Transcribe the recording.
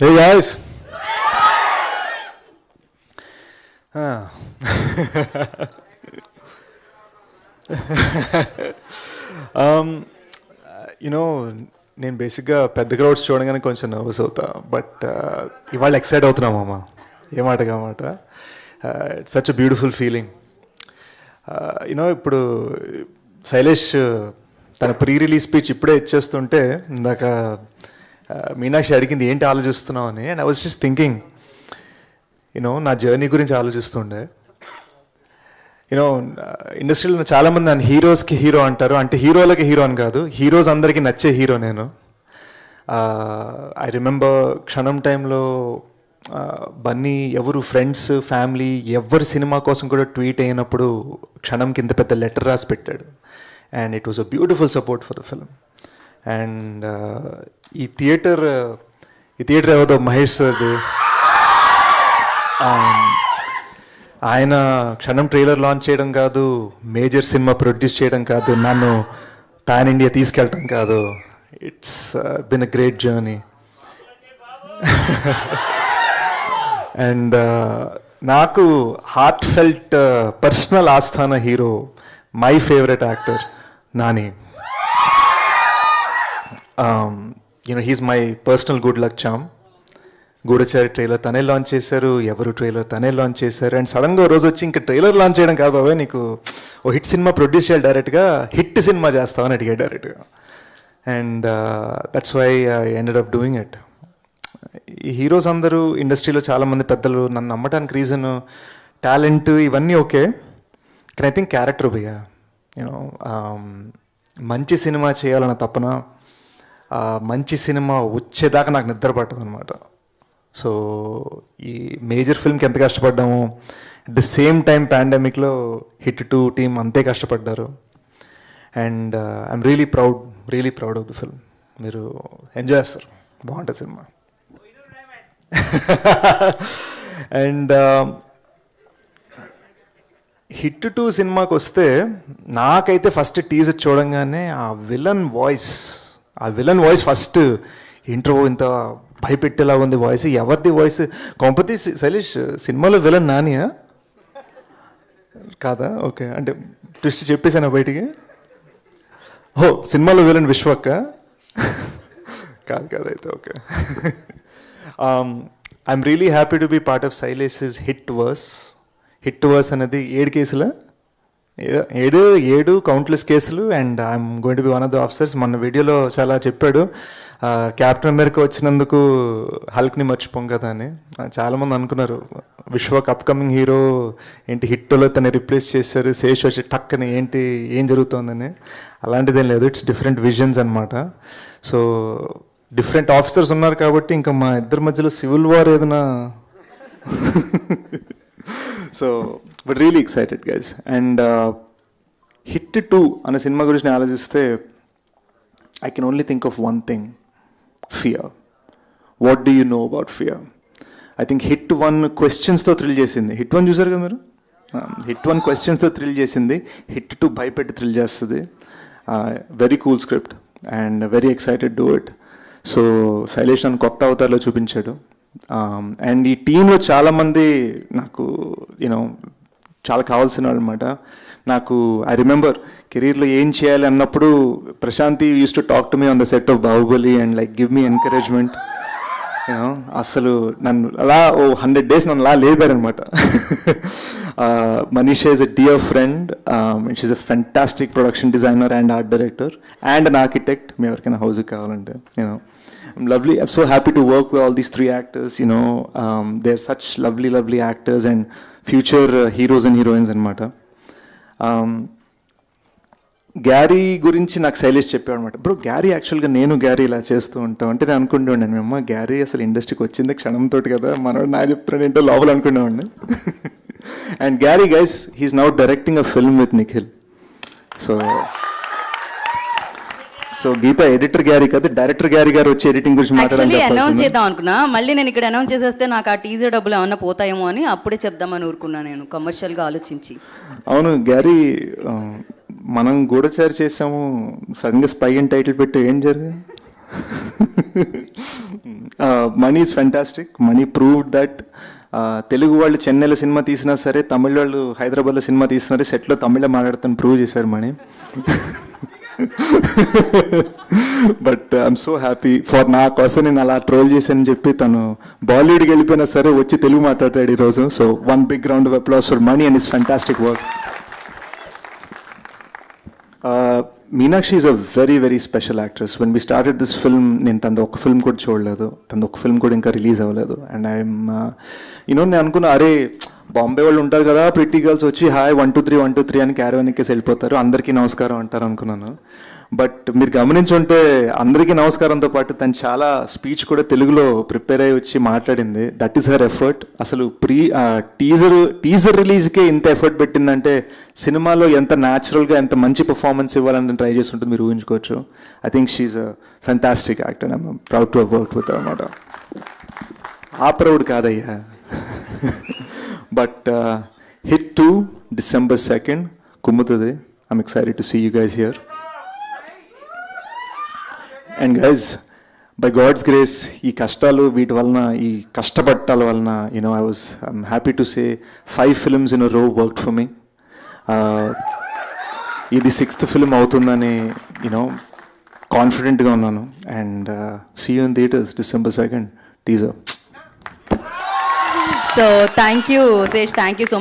Hey guys. Oh. um, you know నేను బేసిక్గా పెద్ద క్రౌడ్స్ చూడగానే కొంచెం నర్వస్ అవుతా బట్ uh, ఇవాళ ఎక్సైట్ అవుతున్నాం అమ్మ ఏ మాట కామాట it's such a beautiful feeling you know ఇప్పుడు శైలేష్ తన ప్రీ రిలీజ్ స్పీచ్ ఇప్పుడే ఇచ్చేస్తుంటే ఇందాక మీనాక్షి అడిగింది ఏంటి ఆలోచిస్తున్నావు అని and I was just thinking you know నా జర్నీ గురించి ఆలోచిస్తుండే. యూనో ఇండస్ట్రీలో చాలామంది నన్ను హీరోస్కి హీరో అంటారు. అంటే హీరోలకి హీరో అని కాదు హీరోస్ అందరికీ నచ్చే హీరో నేను. ఐ రిమెంబర్ క్షణం టైంలో బన్నీ ఎవరు ఫ్రెండ్స్ ఫ్యామిలీ ఎవరి సినిమా కోసం కూడా ట్వీట్ అయినప్పుడు క్షణంకి ఇంత పెద్ద లెటర్ రాసి పెట్టాడు. And it was a beautiful support for the film and ఈ థియేటర్ ఈ థియేటర్ ఎవరిదో మహేష్ సార్ది. ఆయన క్షణం ట్రైలర్ లాంచ్ చేయడం కాదు మేజర్ సినిమా ప్రొడ్యూస్ చేయడం కాదు నన్ను పాన్ ఇండియా తీసుకెళ్ళటం కాదు. It's been a great journey and నాకు హార్ట్ ఫెల్ట్ పర్సనల్ ఆస్థాన hero my favourite actor Nani. You know he's my personal good luck charm Goodachari trailer తనే లాంచ్ చేశారు ఎవరు ట్రైలర్ తనే లాంచ్ చేశారు అండ్ సడన్గా రోజు వచ్చి ఇంకా ట్రైలర్ లాంచ్ చేయడం కాదు బాబాయ్ నీకు ఓ హిట్ సినిమా ప్రొడ్యూస్ చేయాలి డైరెక్ట్గా హిట్ సినిమా చేస్తామని అడిగాడు డైరెక్ట్గా and that's why I ended up doing it ఈ హీరోస్ అందరూ ఇండస్ట్రీలో చాలామంది పెద్దలు నన్ను నమ్మటానికి రీజన్ టాలెంట్ ఇవన్నీ ఓకే కానీ ఐ థింక్ క్యారెక్టర్ భయ్యా? యూనో um, మంచి సినిమా చేయాలన్న తపన మంచి సినిమా వచ్చేదాకా నాకు నిద్ర పట్టదు అనమాట సో ఈ మేజర్ ఫిల్మ్కి ఎంత కష్టపడ్డాము అట్ ద సేమ్ టైం పాండమిక్లో హిట్ టూ టీమ్ అంతే కష్టపడ్డారు. And I'm really proud really proud of the film. మీరు ఎంజాయ్ చేస్తారు. బాగుంటుంది సినిమా. అండ్ హిట్ టూ సినిమాకి వస్తే నాకైతే ఫస్ట్ టీజర్ చూడంగానే ఆ విలన్ వాయిస్ ఆ విలన్ వాయిస్ ఫస్ట్ ఇంట్రో ఇంత భయపెట్టేలా ఉంది వాయిస్ ఎవరిది వాయిస్ కొంపతి శైలేష్ సినిమాలో విలన్ నానియా? కాదా? ఓకే అంటే ట్విస్ట్ చెప్పేసాను బయటికి? ఓ సినిమాలో విలన్ విశ్వక్క కాదు కాదు అయితే okay. I'm really happy to be part of Sailesh is hit verse hit verse అనేది ఏడు కేసుల? ఏడు ఏడు కౌంట్లెస్ కేసులు and I'm going to be one of the officers మన వీడియోలో చాలా చెప్పాడు. క్యాప్టెన్ అమెరికా వచ్చినందుకు హల్క్ని మర్చిపోం కదా అని. చాలామంది అనుకున్నారు విశ్వక్ అప్కమింగ్ హీరో ఏంటి హిట్లో తను రిప్లేస్ చేశారు శేష్ వచ్చి టక్కని ఏంటి ఏం జరుగుతోందని. అలాంటిదేం లేదు ఇట్స్ డిఫరెంట్ విజన్స్ అనమాట సో డిఫరెంట్ ఆఫీసర్స్ ఉన్నారు కాబట్టి ఇంకా మా ఇద్దరి మధ్యలో సివిల్ వార్ ఏదైనా so but really excited guys and hit two అనే సినిమా గురించి నేను ఆలోచిస్తే I can only think of one thing fear what do you know about fear I think hit one క్వశ్చన్స్తో thrill చేసింది. హిట్ వన్ చూసారు కదా మీరు హిట్ వన్ క్వశ్చన్స్తో థ్రిల్ చేసింది. హిట్ టూ భయపెట్టి థ్రిల్ చేస్తుంది. Very cool script and very excited do it so Shailesh నన్ను కొత్త అవతారలో చూపించాడు. Um, అండ్ ఈ టీంలో చాలామంది నాకు యూనో చాలా కావాల్సిన వాళ్ళు అనమాట నాకు ఐ రిమెంబర్ కెరీర్లో ఏం చేయాలి అన్నప్పుడు Prashanti used to talk to me on the set of Baahubali and like give me encouragement you know అసలు నన్ను అలా ఓ హండ్రెడ్ డేస్ నన్ను అలా లేపారనమాట Manish is a dear friend she's a fantastic production designer and art director and an architect మీ ఎవరికైనా హౌస్కి కావాలంటే you know I'm lovely. I'm so happy to work with all these three actors. You know, um, they're such lovely, lovely actors and future uh, heroes and heroines అనమాట Gary um, గురించి నాకు శైలేష్ చెప్పాడు అనమాట bro Gary యాక్చువల్గా నేను Gary ఇలా చేస్తూ ఉంటాం. అంటే నేను అనుకుంటూ ఉండాను మేము గ్యారీ అసలు ఇండస్ట్రీకి వచ్చింది క్షణంతో కదా మనోడు నా చెప్తున్నాడు ఏంటో లోపల అనుకున్నామండి and Garry guys he's now directing a film with Nikhil so so Geetha editor Garry కదా డైరెక్టర్ గ్యారీ గారు వచ్చి ఎడిటింగ్ గురించి యాక్చువల్లీ అనౌన్స్ చేద్దాం అనుకున్నా. మళ్ళీ నేను ఇక్కడ అనౌన్స్ చేసేస్తే నాకు ఆ టీజర్ డబ్బులు ఏమన్నా పోతాయేమో అని అప్పుడే చెప్దామని ఊరుకున్నా నేను కమర్షియల్గా ఆలోచించి. అవును గ్యారీ మనం గూఢచారి చేసాము సడన్గా స్పై అని టైటిల్ పెట్టి ఏం జరిగింది? Mani is fantastic Mani proved that Telugu వాళ్ళు చెన్నైలో సినిమా తీసినా సరే తమిళ వాళ్ళు హైదరాబాద్లో సినిమా తీసినారే సెట్లో తమిళ మాట్లాడుతాను ప్రూవ్ చేశారు Mani but I'm so happy for నా కోసం నేను అలా ట్రోల్ చేశానని చెప్పి తను బాలీవుడ్కి వెళ్ళిపోయినా సరే వచ్చి తెలుగు మాట్లాడతాడు ఈరోజు. So one big round of applause for Mani and his fantastic work Meenakshi is a very very special actress when we started this film నేను తనది ఒక ఫిల్మ్ కూడా చూడలేదు. తనది ఒక ఫిల్మ్ కూడా ఇంకా రిలీజ్ అవ్వలేదు. అండ్ ఐఎమ్ యూనో నేను అనుకున్నా అరే బాంబే వాళ్ళు ఉంటారు కదా ప్రిటీ గర్ల్స్ వచ్చి hi one two three one two three అని క్యారవన్ ఎక్కేసి వెళ్ళిపోతారు. అందరికీ నమస్కారం అంటారు అనుకున్నాను. బట్ మీరు గమనించుంటే అందరికీ నమస్కారంతో పాటు తను చాలా స్పీచ్ కూడా తెలుగులో ప్రిపేర్ అయ్యి వచ్చి మాట్లాడింది. దట్ ఈస్ హర్ ఎఫర్ట్ అసలు ప్రీ టీజర్ టీజర్ రిలీజ్కే ఇంత ఎఫర్ట్ పెట్టిందంటే సినిమాలో ఎంత న్యాచురల్గా ఎంత మంచి పర్ఫార్మెన్స్ ఇవ్వాలని ట్రై చేస్తుంటుంది మీరు ఊహించుకోవచ్చు. I think she's a fantastic actor I'm proud to work with అనమాట ఆ ప్రౌడ్ కాదయ్యా. But hit two December second కుమ్ముతుంది I'm excited to see you guys here and guys by God's grace ఈ కష్టాలు వీటి వలన ఈ కష్టపట్టాల వలన you know I was I'm happy to say five films in row work for me ఇది sixth film అవుతుందని you know కాన్ఫిడెంట్గా ఉన్నాను. And see you in theatres December second teaser So thank you, Sesh. Thank you so much.